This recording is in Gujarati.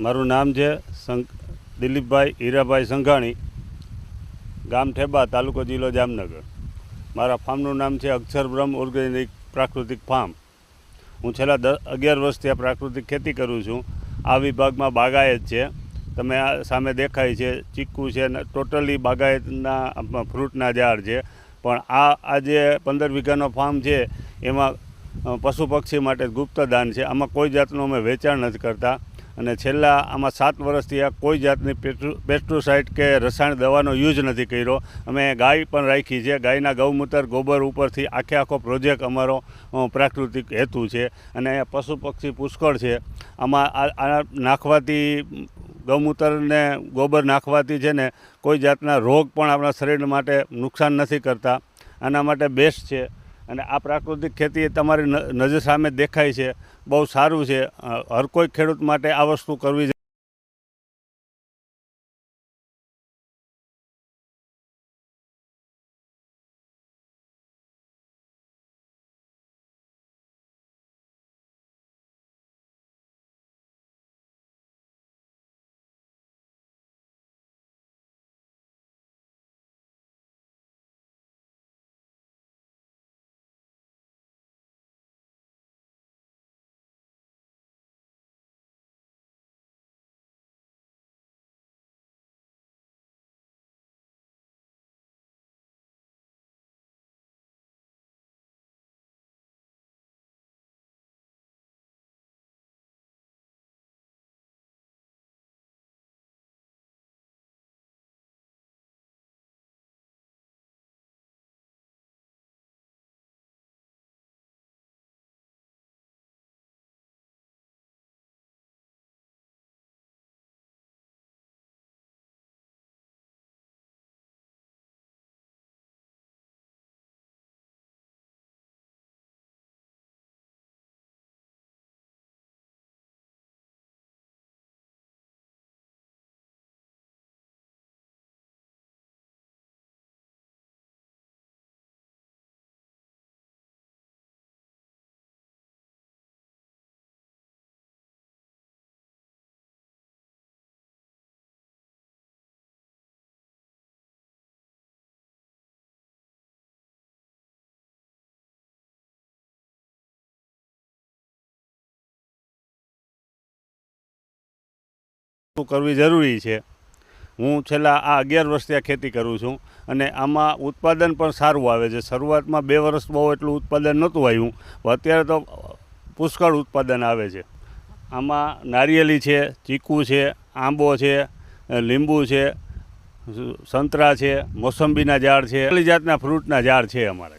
મારું નામ છે સંક દિલીપભાઈ હીરાભાઈ સંઘાણી, ગામ ઠેબા, તાલુકો જિલ્લો જામનગર. મારા ફાર્મનું નામ છે અક્ષરબ્રહ્મ ઓર્ગેનિક પ્રાકૃતિક ફાર્મ. હું છેલ્લા દસ અગિયાર વર્ષથી આ પ્રાકૃતિક ખેતી કરું છું. આ વિભાગમાં બાગાયત છે. તમે આ સામે દેખાય છે ચીકુ છે ટોટલી બાગાયતના ફ્રૂટના ઝાડ છે. પણ આ આ જે પંદર વીઘાનો ફાર્મ છે, એમાં પશુ પક્ષી માટે ગુપ્તદાન છે. આમાં કોઈ જાતનું અમે વેચાણ નથી કરતા. અને છેલ્લા આમાં સાત વર્ષથી આ કોઈ જાતની પેસ્ટિસાઇડ કે રસાયણ દવાનો યુઝ નથી કર્યો. અમે ગાય પણ રાખી છે. ગાયના ગૌમૂત્ર, ગોબર ઉપરથી આખે આખો પ્રોજેક્ટ અમારો પ્રાકૃતિક હેતુ છે. અને પશુ પક્ષી પુષ્કળ છે. આમાં આ નાખવાથી, ગૌમૂત્રને ગોબર નાખવાથી છે ને કોઈ જાતના રોગ પણ આપણા શરીર માટે નુકસાન નથી કરતા. આના માટે બેસ્ટ છે. અને આ પ્રાકૃતિક ખેતી તમારી નજર સામે દેખાય છે. બહુ સારું છે. હર કોઈ ખેડૂત માટે આ વસ્તુ કરવી કરવી જરૂરી છે. હું છેલ્લા આ અગિયાર વર્ષથી આ ખેતી કરું છું અને આમાં ઉત્પાદન પણ સારું આવે છે. શરૂઆતમાં બે વર્ષ બહુ એટલું ઉત્પાદન નહોતું આવ્યું. અત્યારે તો પુષ્કળ ઉત્પાદન આવે છે. આમાં નારિયેલી છે, ચીકુ છે, આંબો છે, લીંબુ છે, સંતરા છે, મોસંબીના ઝાડ છે. એટલી જાતના ફ્રૂટના ઝાડ છે અમારે